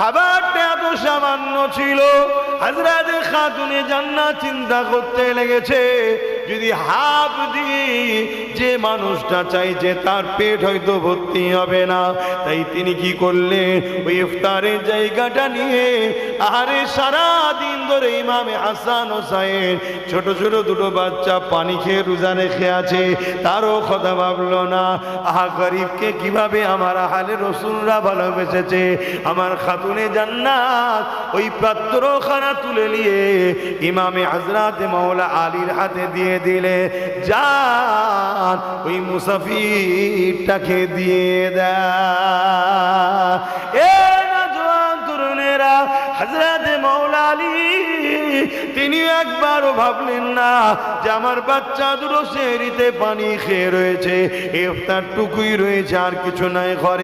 খাবারটা এত সামান্য ছিল হাজরাতে খাতুনে জান্নাত চিন্তা করতে লেগেছে, যদি হাফ দিয়ে যে মানুষটা চাইছে তার পেট হয়তো ভর্তি হবে না। তাই তিনি কি করলেন? ওই ইফতারের জায়গাটা নিয়ে আহারে সারা দিন ইমামে হাসান হোসাইন ছোট ছোট দুটো বাচ্চা পানি খেয়ে রোজা রেখে আছে, তারও কথা ভাবলো না। আহা গরিবকে কীভাবে আমার আহালে রসুলরা ভালোবেসেছে? আমার খাতুনে জান্নাত, ওই পাত্রখানা তুলে নিয়ে ইমামে হাজরাতে মাওলা আলীর হাতে দিয়ে দিলে। যান ওই মুসাফিরটাকে দিয়ে দেয় এ নজওয়ান তরুণেরা হাজরাতে মাওলা আলী তিনি একবারও ভাবলেন না যে আমার বাচ্চা দুটো সেরিতে পানি খেয়ে রয়েছে ইফতার টুকুই রয়েছে, আর কিছু নাই ঘরে।